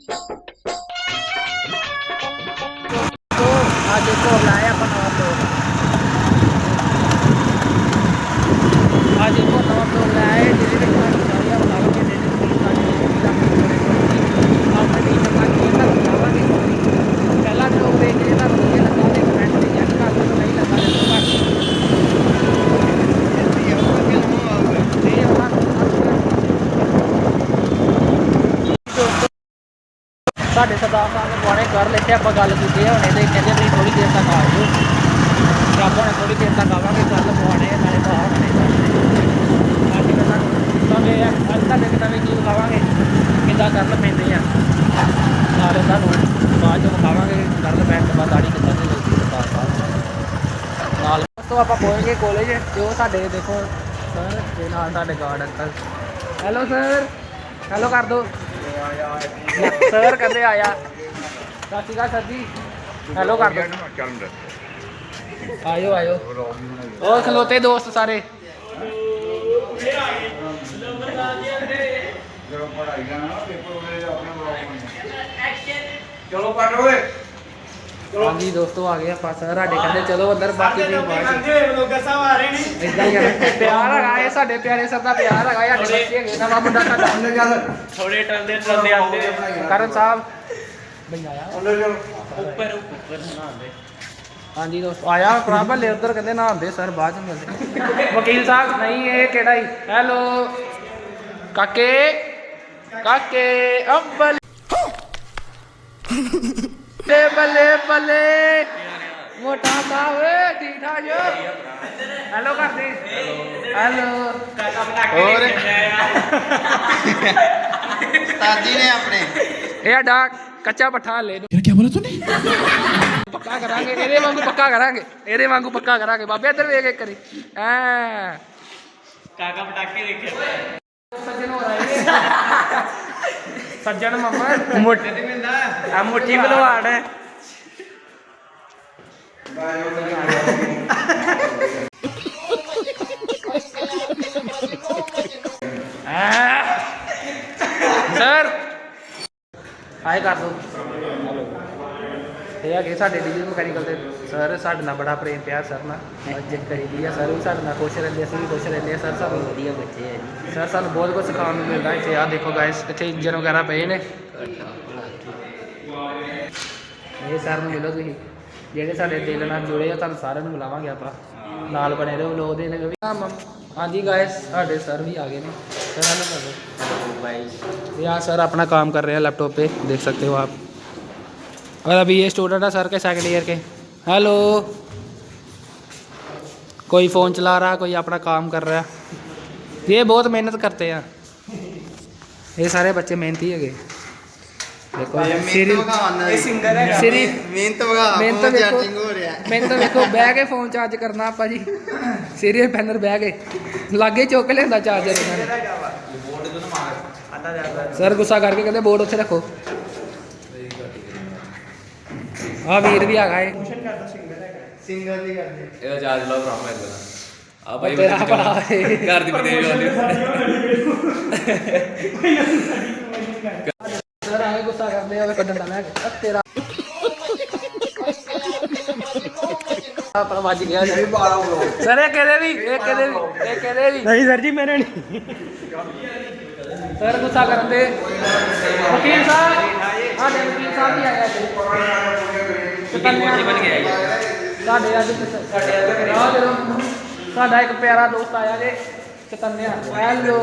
तो आज देखो लाए अपन नवा ब्लॉग ਲਿੱਤੇ ਆਪਾਂ ਗੱਲ ਕੀਤੀ ਹੈ ਹੁਣ ਇਹਦੇ ਕਹਿੰਦੇ ਤੁਸੀਂ ਥੋੜੀ ਦੇਰ ਤੱਕ ਆ ਜਾਓ। ਤੇ ਆਪਾਂ ਹੁਣ ਥੋੜੀ ਦੇਰ ਤੱਕ ਆਵਾਂਗੇ ਗੱਲ ਪੁਆਣੇ ਨਾਲੇ ਬਾਹਰ ਹੋਣੇ ਅੱਜ ਕੱਲ੍ਹ ਨਵੇਂ ਅੱਜ ਤੱਕ ਇੱਕ ਨਵੀਂ ਚੀਜ਼ ਖਾਵਾਂਗੇ ਕਿੱਦਾਂ ਕਰਨ ਪੈਂਦੇ ਆ। ਨਾਲੇ ਤੁਹਾਨੂੰ ਬਾਅਦ ਚ ਵਿਖਾਵਾਂਗੇ ਕਰਨ ਪੈਣ ਤੋਂ ਬਾਅਦ ਦਾੜੀ ਕਿੱਦਾਂ ਦੀ ਲੱਗਦੀ ਸਾਹਿਬ ਨਾਲ ਤੋਂ ਆਪਾਂ ਪਹੁੰਚ ਗਏ ਕਾਲਜ ਤੇ ਉਹ ਸਾਡੇ ਦੇਖੋ ਸਰ ਤੇ ਨਾਲ ਸਾਡੇ guard uncle. Hello sir hello ਕਰ ਦੋ। ਸਰ ਕਹਿੰਦੇ ਆਇਆ। ਸਤਿ ਸ਼੍ਰੀ ਅਕਾਲ ਸਰ ਜੀ। ਹੈਲੋ ਕਰ ਦੋ ਆਇਓ ਆਇਓ। ਉਹ ਖਲੋਤੇ ਦੋਸਤ ਸਾਰੇ। ਚਲੋ ਪੜ ਓਏ। ਹਾਂਜੀ ਦੋਸਤੋ ਆ ਗਏ ਆਪਾਂ ਸਾਡੇ ਕਹਿੰਦੇ ਚਲੋ ਅੰਦਰ ਬਾਕੀ ਦੀ ਬਾਅਦ ਲੋਕਾਂ ਸਾਹਿਬ ਆ ਰਹੇ ਨੇ। ਇਦਾਂ ਹੀ ਆ। ਪਿਆਰ ਹੈਗਾ ਇਹ ਸਾਡੇ ਪਿਆਰੇ ਸਰ ਦਾ ਪਿਆਰ ਹੈਗਾ ਸਾਡੇ ਬੱਚੇ ਹੈਗੇ ਨਵਾਂ ਮੁੰਡਾ ਸਾਡਾ ਚੱਲ ਥੋੜੇ ਟਲਦੇ ਟਲਦੇ ਆਉਂਦੇ ਕਰਨ ਸਾਹਿਬ ਅੰਦਰ ਚੱਲ। ਉੱਪਰ ਉੱਪਰ ਸੁਣਾਉਂਦੇ ਹਾਂਜੀ ਦੋਸਤੋ ਆਇਆ ਪ੍ਰਾਬਲ ਲੈ ਉਧਰ ਕਹਿੰਦੇ ਨਾ ਆਉਂਦੇ ਸਰ ਬਾਅਦ ਚ ਮਿਲਦੇ। ਵਕੀਲ ਸਾਹਿਬ ਨਹੀਂ ਇਹ ਕਿਹੜਾ ਹੀ? ਹੈਲੋ। ਕਾਕੇ ਕਾਕੇ ਅੰਬਲ। ਤੇ ਬੱਲੇ ਬੱਲੇ। ਮੋਟਾ ਸਾਹਿਬ ਠੀਕ ਠਾਕ ਜੋ। ਹੈਲੋ ਕਰਦੇ ਹੈਲੋ। ਹੋਰ। ਉਸਤਾਦੀ ਨੇ ਆਪਣੇ ਇਹ ਸਾਡਾ ਕੱਚਾ ਪੱਠਾ ਲੈ ਯਾਰ ਕੀ ਬੋਲਾ ਤੂੰ? ਪੱਕਾ ਕਰਾਂਗੇ ਇਹਦੇ ਵਾਂਗੂ ਪੱਕਾ ਕਰਾਂਗੇ ਇਹਦੇ ਵਾਂਗੂ ਪੱਕਾ ਕਰਾਂਗੇ। ਬਾਬੇ ਇੱਧਰ ਵੇਖ ਇੱਕ ਕਰੀ ਐ। ਕਾਕਾ ਪਟਾਕੇ ਦੇਖਿਆ ਸੱਜਣ ਹੋ ਰਹੇ ਸੱਜਣ ਮਮਾ। ਮੋਟੇ ਤੇ ਮਿਲਦਾ। ਆ ਮੁੱਠੀ ਬਲਵਾੜ ਹੈ। ਸਰ। ਆਏ ਕਰ ਦੋ। ਇਹ ਹੈਗੇ ਸਾਡੇ ਡੀਜ਼ਲ ਮਕੈਨੀਕਲ ਦੇ ਸਰ ਸਾਡੇ ਨਾਲ ਬੜਾ ਪ੍ਰੇਮ ਪਿਆ ਸਰ ਨਾਲ। ਅੱਜ ਕਰੀ ਦੀ ਆ ਸਰ ਵੀ ਸਾਡੇ ਨਾਲ ਖੁਸ਼ ਰਹਿੰਦੇ ਅਸੀਂ ਵੀ ਖੁਸ਼ ਰਹਿੰਦੇ ਆ। ਸਰ ਸਾਨੂੰ ਵਧੀਆ ਬੱਚੇ ਆ ਜੀ। ਸਰ ਸਾਨੂੰ ਬਹੁਤ ਕੁਝ ਸਿਖਾਉਣ ਨੂੰ ਮਿਲਦਾ ਇੱਥੇ। ਆ ਦੇਖੋ ਗਾਇਸ ਇੱਥੇ ਇੰਜਨ ਵਗੈਰਾ ਪਏ ਨੇ। ਇਹ ਸਰ ਨੂੰ ਮਿਲੋ ਤੁਸੀਂ। ਜਿਹੜੇ ਸਾਡੇ ਦਿਲ ਨਾਲ ਜੁੜੇ ਆ, ਤੁਹਾਨੂੰ ਸਾਰਿਆਂ ਨੂੰ ਮਿਲਾਵਾਂਗੇ ਆਪਾਂ। ਨਾਲ ਬਣੇ ਰਹੋ ਲੋਕ ਦੇ ਨੇ। ਹਾਂਜੀ ਗਾਇਸ ਸਾਡੇ ਸਰ ਵੀ ਆ ਗਏ ਨੇ। ਸਰ ਹੈਲੋ ਕਰ दो भाई यहाँ सर अपना काम कर रहे हैं लैपटॉप पे देख सकते हो आप और अभी ये स्टूडेंट है सर के सेकंड ईयर के हेलो कोई फ़ोन चला रहा कोई अपना काम कर रहा है ये बहुत मेहनत करते हैं ये सारे बच्चे मेहनती है देखो सीरी ਇਹ ਸਿੰਗਰ ਹੈ सीरी ਮਿਹਨਤ ਵਗਾ ਮਿਹਨਤ ਫੋਨ ਵੇਖੋ। ਚਾਰਜਿੰਗ ਹੋ ਰਿਹਾ ਮੈਨੂੰ ਤਾਂ ਵੇਖੋ ਬਹਿ ਕੇ ਫੋਨ ਚਾਰਜ ਕਰਨਾ ਆਪਾਂ ਜੀ ਸੀਰੀਅਸ ਪੈਨਰ ਬਹਿ ਕੇ ਲਾਗੇ ਚੁੱਕ ਲਿਆਂਦਾ ਚਾਰਜਰ ਇਹਨਾਂ ਨੇ ਸਰ ਗੁੱਸਾ ਕਰਕੇ ਕਹਿੰਦੇ ਬੋਰਡ ਉੱਥੇ ਰੱਖੋ। ਆ ਵੀਰ ਵੀ ਆ ਗਏ ਸਿੰਗਰ ਦੀ ਕਰਦੇ। ਇਹਦਾ ਚਾਰਜ ਲਾ ਭਰਾ ਮੈਂ ਇਹਦਾ ਆ ਭਾਈ ਤੇਰਾ ਭਰਾ ਏ। ਘਰ ਦੀ ਬਤੇਰੀ ਵਾਲੀ ਸਰ ਆਏ ਗੁੱਸਾ ਕਰਦੇ ਆ ਕੱਢਣ ਦਾ ਮੈਂ ਤੇਰਾ ਆਪਣਾ ਵੱਜ ਗਿਆ। ਜੀ ਸਰ ਇਹ ਕਹਦੇ ਵੀ ਇਹ ਕਹਦੇ ਵੀ ਇਹ ਕਹਦੇ ਵੀ? ਨਹੀਂ ਸਰ ਜੀ ਮੇਰੇ ਨਹੀਂ। ਸਰ ਗੁੱਸਾ ਕਰਨ ਦੇ ਵਕੀਲ ਸਾਹਿਬ ਸਾਡੇ ਵਕੀਲ ਸਾਹਿਬ ਵੀ ਆਇਆ ਜੀ ਬਣ ਗਿਆ ਜੀ ਸਾਡੇ ਅੱਜ ਸਾਡੇ ਅੱਜ ਜਦੋਂ ਸਾਡਾ ਇੱਕ ਪਿਆਰਾ ਦੋਸਤ ਆਇਆ ਜੇ ਚਤਨਿਆ। ਹੈਲੋ।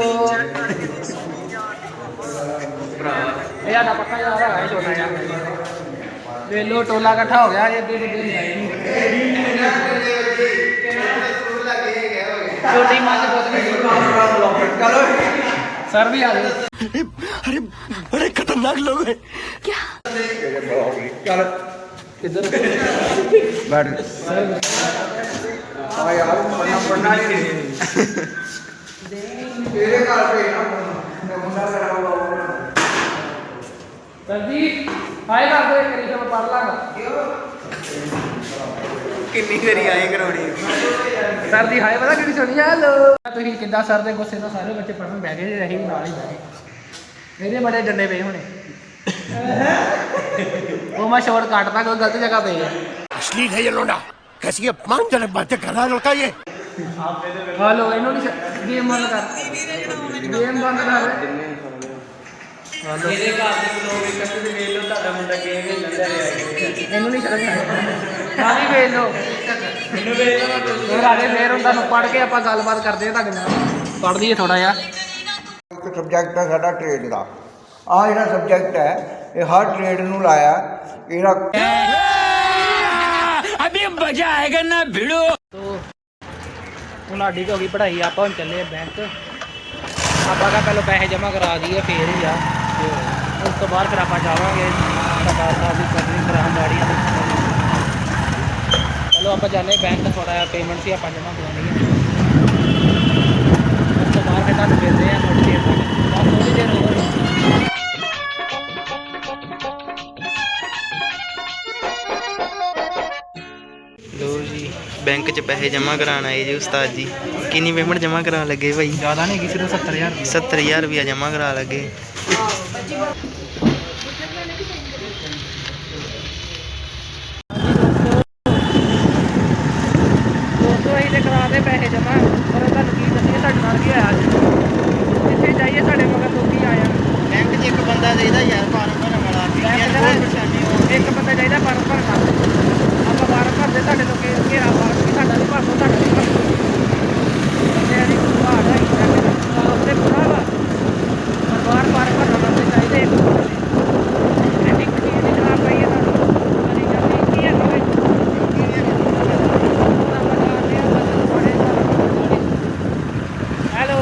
ਇਹ ਸਾਡਾ ਪੱਕਾ ਯਾਰ ਹੈਗਾ। ਇਹ ਛੋਟਾ ਜਿਹਾ। ਵੇਲੋ ਟੋਲਾ ਇਕੱਠਾ ਹੋ ਗਿਆ ਇਹ ਅੱਗੇ ਅੱਗੇ ਨਹੀਂ ਆਏ ਛੋਟੀ ਮੱਝ ਬਹੁਤ ਵੱਡੀ ਚਲੋ। ਸਰ ਵੀ ਆ ਗਏ ਚੱਲ ਕਿੱਧਰ ਬੈਠ ਆ ਯਾਰ ਪੜਨਾ ਪੜਨਾ ਨਹੀਂ ਤੇਰੇ ਘਰ ਪੇ ਨਾ ਮੁੰਡਾ ਮੇਰਾ ਬਾਬਾ ਸਰ ਜੀ ਹਾਏ ਕਰ ਦੋ ਇੱਕ ਵਾਰੀ ਤਾਂ ਮੈਂ ਪੜ ਲਾਂਗਾ ਕਿੰਨੀ ਵਾਰੀ ਆਏ ਕਰਾਉਣੀ ਸਰ ਦੀ ਹਾਏ ਪਤਾ ਕਿਹੜੀ ਸੁਣੀ ਆ ਲੋ ਤੁਸੀਂ ਕਿੱਦਾਂ ਸਰ ਦੇ ਗੁੱਸੇ ਨਾਲ ਸਾਰੇ ਬੱਚੇ ਪੜਨ ਬਹਿ ਗਏ ਜੇ ਅਸੀਂ ਵੀ ਨਾਲ ਹੀ ਬਹਿ ਗਏ ਇਹਦੇ ਬੜੇ ਡੰਡੇ ਪਏ ਹੋਣੇ ਉਹ ਮੈਂ ਸ਼ੋਰ ਕੱਟਦਾ ਕੋਈ ਗਲਤ ਜਗ੍ਹਾ ਪਈ ਹੈ अश्लील है ये लोना कैसी अपमानजनक बातें कर रहा है लड़का ये ਹਲੋ ਇਹਨੂੰ ਨਹੀਂ ਗੇਮ ਬੰਦ ਕਰ ਗੇਮ ਬੰਦ ਕਰ ਇਹਦੇ ਘਰ ਦੇ ਲੋਕ ਇੱਕ ਤੇ ਵੇਖ ਲਓ ਤੁਹਾਡਾ ਮੁੰਡਾ ਗੇਮ ਖੇਡਣ ਦਾ ਰਿਹਾ ਇਹਨੂੰ ਨਹੀਂ ਛੱਡਣਾ ਨਾ ਵੀ ਵੇਚ ਲਓ ਮੈਨੂੰ ਵੇਖ ਲਓ ਫਿਰ ਆਗੇ ਫੇਰ ਉਹਨਾਂ ਨੂੰ ਪੜ ਕੇ ਆਪਾਂ ਗੱਲਬਾਤ ਕਰਦੇ ਹਾਂ ਤੁਹਾਡੇ ਨਾਲ। ਪੜ ਲਈਏ ਥੋੜਾ ਜਿਹਾ। ਇੱਕ ਸਬਜੈਕਟ ਹੈ ਸਾਡਾ ਟ੍ਰੇਡ ਦਾ। ਆ ਜਿਹੜਾ ਸਬਜੈਕਟ ਹੈ ਇਹ ਹਰ ਟ੍ਰੇਡ ਨੂੰ ਲਾਇਆ। ਇਹਦਾ ਤੋ ਹੁਣ ਸਾਡੀ ਤਾਂ ਹੋ ਗਈ ਪੜ੍ਹਾਈ ਆਪਾਂ ਹੁਣ ਚੱਲੇ ਆ ਬੈਂਕ ਆਪਾਂ ਕਾ ਪਹਿਲਾਂ ਪੈਸੇ ਜਮ੍ਹਾਂ ਕਰਾ ਦਈਏ ਫੇਰ ਹੀ ਆ। ਤੇ ਉਸ ਤੋਂ ਬਾਅਦ ਫਿਰ ਆਪਾਂ ਜਾਵਾਂਗੇ। ਸਰਕਾਰ ਸਾਹਿਬ ਦੀ ਸਰਵਿਸ ਚਲੋ ਆਪਾਂ ਜਾਂਦੇ ਬੈਂਕ ਥੋੜਾ ਜਿਹਾ ਪੇਮੈਂਟ ਸੀ ਆਪਾਂ ਜਮ੍ਹਾਂ ਕਰਾਉਣੀ ਹੈ ਉਸ ਤੋਂ ਬਾਅਦ ਫਿਰ ਤੁਹਾਨੂੰ ਮਿਲਦੇ ਆ ਥੋੜੀ ਦੇਰ ਤੱਕ ਬਸ ਥੋੜੀ ਦੇਰ ਹੋਰ ਲੋ ਜੀ ਬੈਂਕ 'ਚ ਪੈਸੇ ਜਮ੍ਹਾਂ ਕਰਾਉਣ ਆਏ ਜੀ ਉਸਤਾਦ ਜੀ। ਕਿੰਨੀ ਪੇਮੈਂਟ ਜਮ੍ਹਾਂ ਕਰਾਉਣ ਲੱਗੇ ਭਾਈ? ਜ਼ਿਆਦਾ ਨਹੀਂ ਹੈਗੀ ਸਿਰਫ 70000 70000 ਰੁਪਇਆ ਜਮ੍ਹਾਂ ਕਰਾ ਲੱਗੇ ਦੋਸਤੋ ਅਸੀਂ ਤੇ ਕਰਾ ਦੇ ਪੈਸੇ ਜਮਾ ਪਰ ਤੁਹਾਨੂੰ ਕੀ ਦੱਸੀਏ ਸਾਡੇ ਨਾਲ ਕੀ ਹੋਇਆ ਅੱਜ ਜਿੱਥੇ ਜਾਈਏ ਸਾਡੇ ਮਗਰ ਲੋਕੀ ਆ ਜਾਣ ਬੈਂਕ 'ਚ ਇੱਕ ਬੰਦਾ ਚਾਹੀਦਾ ਯਾਰ ਭਰਨ ਵਾਲਾ ਇੱਕ ਬੰਦਾ ਚਾਹੀਦਾ ਫਾਰਮ ਭਰਨਾ ਆਪਾਂ ਫਾਰਮ ਭਰਦੇ ਸਾਡੇ ਲੋਕੇ ਘੇਰਾ ਫਾਰਮ ਵੀ ਸਾਡਾ ਵੀ ਭਰ ਦੋ ਤੁਹਾਡਾ ਵੀ ਭਰ ਦੋ ਬੰਦਿਆਂ ਦੀ ਭਾੜ ਹੈ ਉੱਤੇ ਪੂਰਾ ਵਾ ਪਰ ਬਾਹਰ ਫਾਰਮ ਭਰਨ ਵਾਸਤੇ ਚਾਹੀਦੇ ਇੱਕ ਬੰਦੇ ਐਡੀ ਕੁ ਚੀਜ਼ ਦੀ ਜਨਾਬ ਪਈ ਹੈ ਤੁਹਾਨੂੰ ਪਤਾ ਨਹੀਂ ਜਾਂਦੀ ਕੀ ਹੈ ਕੋਈ ਹੈਲੋ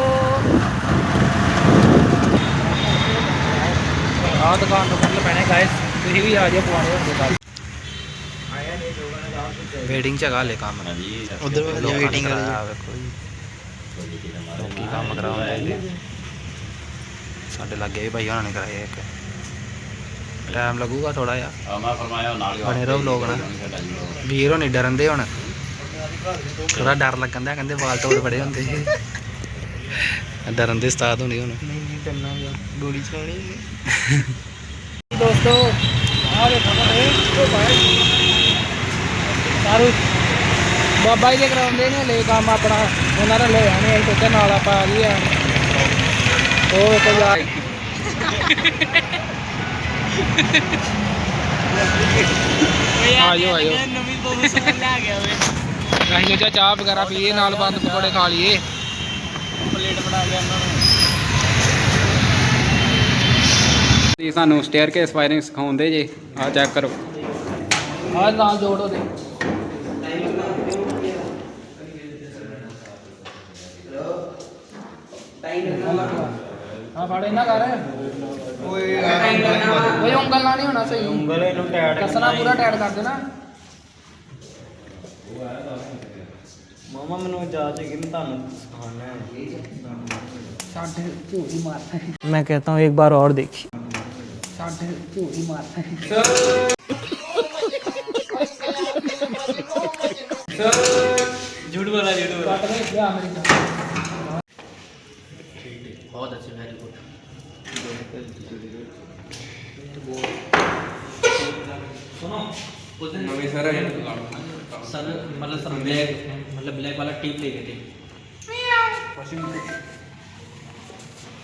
ਆਹ ਦੁਕਾਨ ਤੋਂ ਕੱਲ ਪੈਣੇ ਗਾਇਸ ਤੁਸੀਂ ਵੀ ਆ ਜਾਓ ਹੁੰਦੇ ਗੱਲ ਵੇਟਿੰਗ ਚ ਹੈਗਾ ਲੈ ਕੰਮ। ਉਧਰ ਵਾਲੀ ਵੇਟਿੰਗ ਵਾਲੀ। ਲੋਕੀ ਕੰਮ ਕਰਾਉਂਦੇ ਨੇ ਸਾਡੇ ਲੱਗੇ ਵੀ ਭਾਈ ਉਹਨਾਂ ਨੇ ਕਰਾਏ ਇੱਕ। ਟਾਈਮ ਲੱਗੂਗਾ ਥੋੜਾ ਜਿਹਾ। ਮੈਂ ਫਰਮਾਇਆ ਨਾਲ ਬਣੇ ਰਹੋ ਲੋਕ ਨਾ ਵੀਰ ਹੋਣੀ ਡਰਨ ਦੇ ਹੁਣ। ਥੋੜਾ ਡਰ ਲੱਗਣ ਦਾ ਕਹਿੰਦੇ ਵਾਲ ਤੋੜ ਬੜੇ ਹੁੰਦੇ। ਡਰਨ ਦੇ ਉਸਤਾਦ ਹੋਣੀ ਹੁਣ। ਨਹੀਂ ਨਹੀਂ ਕਰਨਾ ਗੋਲੀ ਚਲਾਉਣੀ ਦੋਸਤੋ ਜੀ ਦੇ ਕਰਾਉਂਦੇ ਨੇ ਲੈ ਕੰਮ ਆਪਣਾ ਉਹਨਾਂ ਦਾ ਲੈ ਆਣੇ ਅਸੀਂ ਸੋਚਿਆ ਨਾਲ ਆਪਾਂ ਆ ਗਏ ਆ ਉਹ ਕੋਈ ਆ ਆਜੋ ਆਜੋ। ਨਵੀਂ ਸਮਝ ਲੈ ਗਿਆ ਵੇ ਅਸੀਂ ਚਾਹ ਵਗੈਰਾ ਪੀਏ ਨਾਲ ਬੰਦ ਪਕੌੜੇ ਖਾ ਲਈਏ। ਪਲੇਟ ਬਣਾ ਲਿਆ ਉਹਨਾਂ ਨੂੰ ਜੀ ਸਾਨੂੰ ਸਟੇਅਰਕੇਸ ਵਾਇਰਿੰਗ ਸਿਖਾਉਂਦੇ ਜੀ। ਆ ਚੈੱਕ ਕਰੋ। ਆ ਨਾਲ ਜੋੜੋ ਦੇ ਹਾਂ ਫੜ ਇਹਨਾਂ ਕਰ ਓਏ ਓਏ ਉਂਗਲ ਨਾਲ ਨਹੀਂ ਹੋਣਾ ਸਹੀ। ਉਂਗਲ ਇਹਨੂੰ ਟਾਈਟ ਕੱਸਣਾ ਪੂਰਾ ਟਾਈਟ ਕਰ ਦੇਣਾ। ਮਾਮਾ ਮੈਨੂੰ ਜਾ ਚ ਕਿ ਮੈਂ ਤੁਹਾਨੂੰ ਸਿਖਾਣਾ ਹੈ। ਸਾਡੇ ਝੂਠੀ ਮਾਰਦਾ ਮੈਂ ਕਹਤਾ ਹੂੰ ਇੱਕ ਬਾਰ ਔਰ ਦੇਖੀ। ਸਾਡੇ ਝੂਠੀ ਮਾਰਦਾ ਹੈ झूठ बोला झूठ बोला ਕੱਟ ਦੇ ਗਿਆ ਮੇਰੀ ਜਾਨ ਨਵੀਂ ਸਰ ਹੈ सर मतलब सर ब्लैक मतलब ब्लैक वाला टीप ले गए थे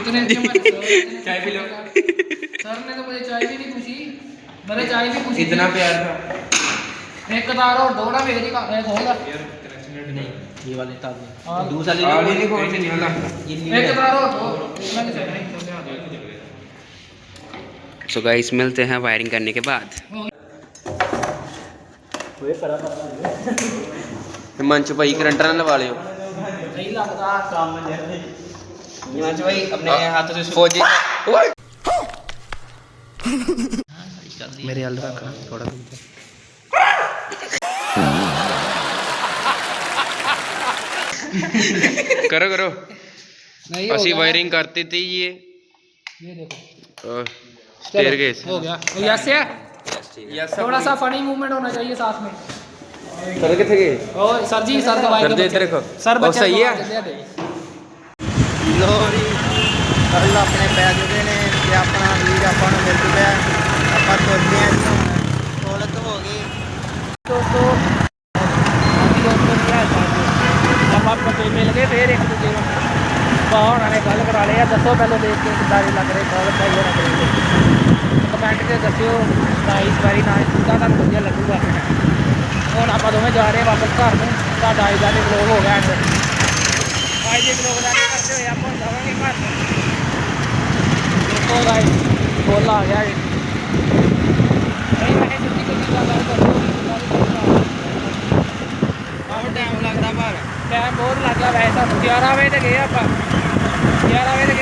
इतने चाय पी लो। सर ने तो मुझे चाय भी नहीं पूछी। मैंने चाय भी पूछी इतना प्यार था। एक कतार और दो ना मेरी का एक होगा नहीं। ये वाले ताज हाँ। दूसरा ले लो कौन से नहीं वाला ये एक कतार और दो मैं नहीं चाहिए सो गाइस मिलते हैं वायरिंग करने के बाद। हिमांशु भाई करंट ना लगा लियो नहीं लगता मेरे अलवा रखा थोड़ा करो करो असी वायरिंग करते थे ये ये देखो स्टेयर गेस हो गया यस यस यस थोड़ा सा फनी मूवमेंट होना चाहिए साथ में सर किथे के ओ सर जी सर दवाई सर दे इधर देखो सर बच्चा सही है ਲੋ ਜੀ ਆਪਣੇ ਪੈ ਚੁੱਕੇ ਨੇ ਤੇ ਆਪਣਾ ਵੀਰ ਆਪਾਂ ਨੂੰ ਮਿਲ ਚੁੱਕਿਆ ਆਪਾਂ ਤੁਰਦੇ ਹਾਂ ਇੱਥੋਂ ਹੋ ਗਈ। ਦੋਸਤੋ, ਅਸੀਂ ਨਹੀਂ ਗਿਆ ਆਪਾਂ ਕੋਈ ਮਿਲ ਗਏ, ਫੇਰ ਇੱਕ ਦੂਜੇ ਨੂੰ ਬਾਹਰ ਨੇ ਗੱਲ ਕਰਾ ਲਏ ਆ। ਦੱਸੋ ਪਹਿਲਾਂ ਦੇਖ ਕੇ ਕਿੱਦਾਂ ਦੇ ਲੱਗ ਰਹੇ ਬਹੁਤ ਭਾਈ ਹੋਣਾ ਕਰੀਏ ਕਮੈਂਟ 'ਚ ਦੱਸਿਓ ਨਾਈਸ ਵੈਰੀ ਨਾਈਸ ਕਿੱਦਾਂ ਤੁਹਾਨੂੰ ਵਧੀਆ ਲੱਗੂਗਾ। ਹੁਣ ਆਪਾਂ ਦੋਵੇਂ ਜਾ ਰਹੇ ਵਾਪਸ ਘਰ ਨੂੰ। ਸਾਡਾ ਅੱਜ ਦਾ ਵਲੌਗ ਹੋ ਗਿਆ ਐਂਡ ਅੱਜ ਦੇ ਵਲੋਗ ਦਾ end ਕਰਦੇ ਹੋਏ ਆਪਾਂ ਹੁਣ ਜਾਵਾਂਗੇ ਘਰ। ਨੂੰ ਦੇਖੋ ਗਾਇਸ ਫੁੱਲ ਆ ਗਿਆ ਜੀ ਨਹੀਂ ਮੈਂ ਜੁੱਤੀ ਕੋਈ ਗੱਲ ਕਰੋ। ਬਹੁਤ ਟਾਈਮ ਲੱਗਦਾ ਪਰ ਟਾਈਮ ਬਹੁਤ ਲੱਗ ਗਿਆ ਵੈਸੇ ਸਾਨੂੰ 11 ਵਜੇ ਤੇ ਗਏ ਆਪਾਂ। 11 ਵਜੇ